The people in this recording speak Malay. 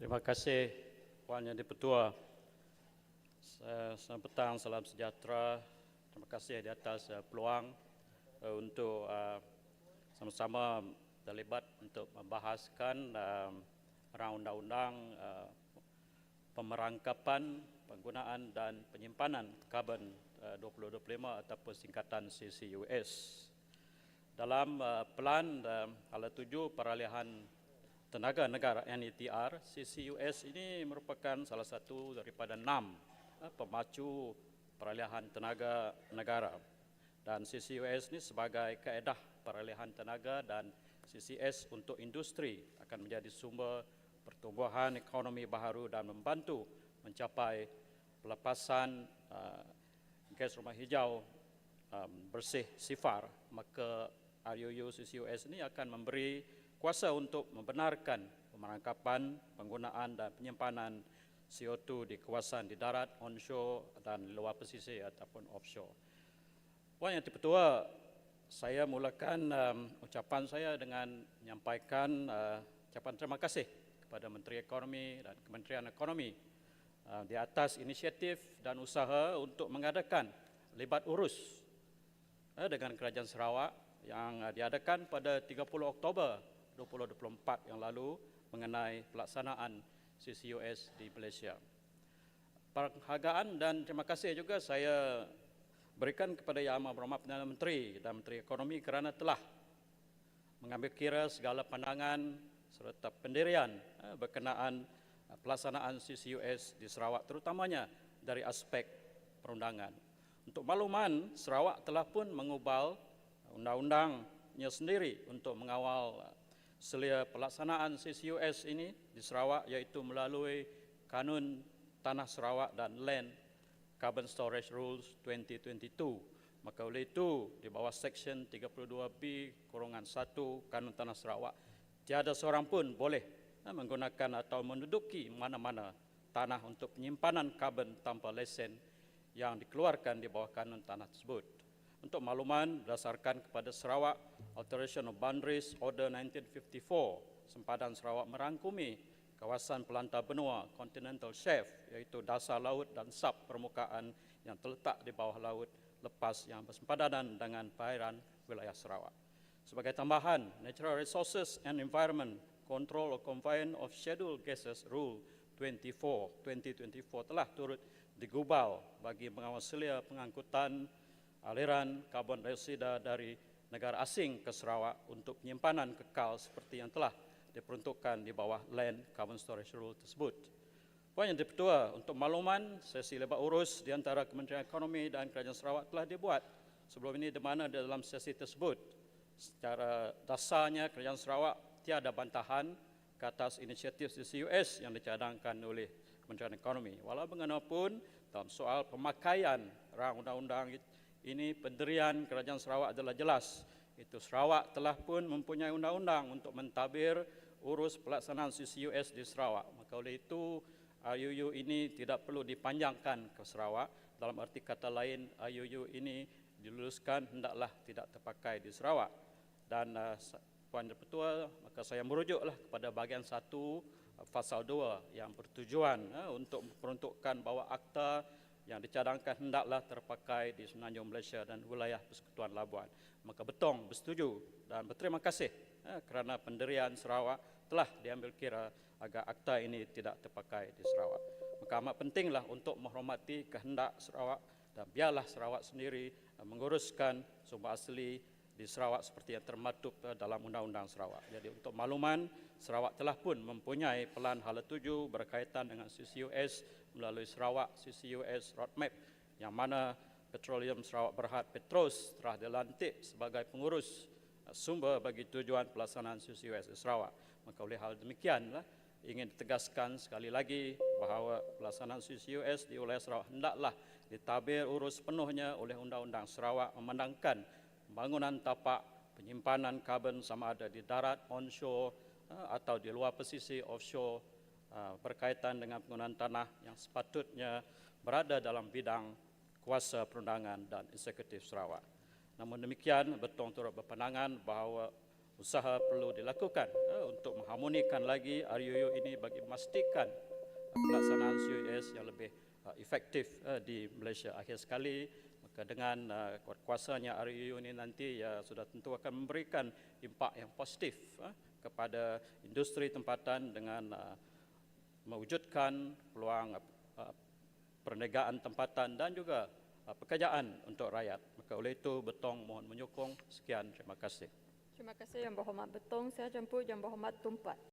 Terima kasih Puan Yang Dipertua. Selamat petang, salam sejahtera. Terima kasih di atas uh, peluang uh, untuk uh, sama-sama terlibat untuk membahaskan uh, undang-undang pemerangkapan, penggunaan dan penyimpanan karbon uh, 2025 ataupun singkatan CCUS. Dalam pelan hala tuju peralihan tenaga negara NETR, CCUS ini merupakan salah satu daripada enam uh, pemacu peralihan tenaga negara. Dan CCUS ini sebagai kaedah peralihan tenaga dan CCS untuk industri akan menjadi sumber pertumbuhan ekonomi baharu dan membantu mencapai pelepasan uh, gas rumah hijau um, bersih sifar maka RUU CCUS ini akan memberi kuasa untuk membenarkan pemerangkapan, penggunaan dan penyimpanan CO2 di kawasan di darat, onshore dan luar pesisir ataupun offshore. Puan Yang Dipertua, saya mulakan um, ucapan saya dengan menyampaikan uh, ucapan terima kasih kepada Menteri Ekonomi dan Kementerian Ekonomi uh, di atas inisiatif dan usaha untuk mengadakan libat urus uh, dengan Kerajaan Sarawak yang uh, diadakan pada 30 Oktober 2024 yang lalu mengenai pelaksanaan CCUS di Malaysia. Penghargaan dan terima kasih juga saya berikan kepada Yang Amat Berhormat Perdana Menteri dan Menteri Ekonomi kerana telah mengambil kira segala pandangan serta pendirian eh, berkenaan eh, pelaksanaan CCUS di Sarawak terutamanya dari aspek perundangan. Untuk makluman, Sarawak telah pun mengubal undang-undangnya sendiri untuk mengawal eh, selia pelaksanaan CCUS ini di Sarawak iaitu melalui Kanun Tanah Sarawak dan Land Carbon Storage Rules 2022. Maka oleh itu, di bawah Seksyen 32B Kurungan 1 Kanun Tanah Sarawak, tiada seorang pun boleh eh, menggunakan atau menduduki mana-mana tanah untuk penyimpanan karbon tanpa lesen yang dikeluarkan di bawah kanun tanah tersebut. Untuk makluman, berdasarkan kepada Sarawak Alteration of Boundaries Order 1954, sempadan Sarawak merangkumi kawasan pelantar benua continental shelf iaitu dasar laut dan sub permukaan yang terletak di bawah laut lepas yang bersempadanan dengan perairan wilayah Sarawak. Sebagai tambahan, Natural Resources and Environment Control or Confinement of Scheduled Gases Rule 24 2024 telah turut digubal bagi mengawal selia pengangkutan aliran karbon dioksida dari negara asing ke Sarawak untuk penyimpanan kekal seperti yang telah diperuntukkan di bawah Land Carbon Storage Rule tersebut. Poin yang dipertua, untuk makluman, sesi lebat urus di antara Kementerian Ekonomi dan Kerajaan Sarawak telah dibuat sebelum ini di mana dalam sesi tersebut. Secara dasarnya, Kerajaan Sarawak tiada bantahan ke atas inisiatif CCUS yang dicadangkan oleh Kementerian Ekonomi. Walau bagaimanapun, dalam soal pemakaian rang undang-undang ini pendirian Kerajaan Sarawak adalah jelas. Itu Sarawak telah pun mempunyai undang-undang untuk mentabir urus pelaksanaan CCUS di Sarawak. Maka oleh itu IUU ini tidak perlu dipanjangkan ke Sarawak. Dalam arti kata lain IUU ini diluluskan hendaklah tidak terpakai di Sarawak. Dan uh, Puan Ketua, maka saya merujuklah kepada bahagian satu uh, fasal dua yang bertujuan uh, untuk peruntukkan bahawa akta yang dicadangkan hendaklah terpakai di Semenanjung Malaysia dan wilayah Persekutuan Labuan. Maka Betong bersetuju dan berterima kasih eh, kerana pendirian Sarawak telah diambil kira agar akta ini tidak terpakai di Sarawak. Maka amat pentinglah untuk menghormati kehendak Sarawak dan biarlah Sarawak sendiri eh, menguruskan sumber asli di Sarawak seperti yang termaktub eh, dalam Undang-Undang Sarawak. Jadi untuk makluman, Sarawak telah pun mempunyai pelan hala tuju berkaitan dengan CCUS melalui Sarawak CCUS Roadmap yang mana Petroleum Sarawak Berhad Petros telah dilantik sebagai pengurus uh, sumber bagi tujuan pelaksanaan CCUS di Sarawak. Maka oleh hal demikianlah ingin ditegaskan sekali lagi bahawa pelaksanaan CCUS di wilayah Sarawak hendaklah ditabir urus penuhnya oleh Undang-Undang Sarawak memandangkan pembangunan tapak penyimpanan karbon sama ada di darat onshore uh, atau di luar pesisir offshore Ah, berkaitan dengan penggunaan tanah yang sepatutnya berada dalam bidang kuasa perundangan dan eksekutif Sarawak. Namun demikian, Betong turut berpandangan bahawa usaha perlu dilakukan uh, untuk mengharmonikan lagi RUU ini bagi memastikan pelaksanaan CUS yang lebih efektif di Malaysia. Akhir sekali, maka dengan uh, kuasanya RUU ini nanti ya sudah tentu akan memberikan impak yang positif uh, kepada industri tempatan dengan uh, mewujudkan peluang uh, perniagaan tempatan dan juga uh, pekerjaan untuk rakyat. Maka oleh itu Betong mohon menyokong. Sekian, terima kasih. Terima kasih Yang Berhormat Betong. Saya jemput Yang Berhormat Tumpat.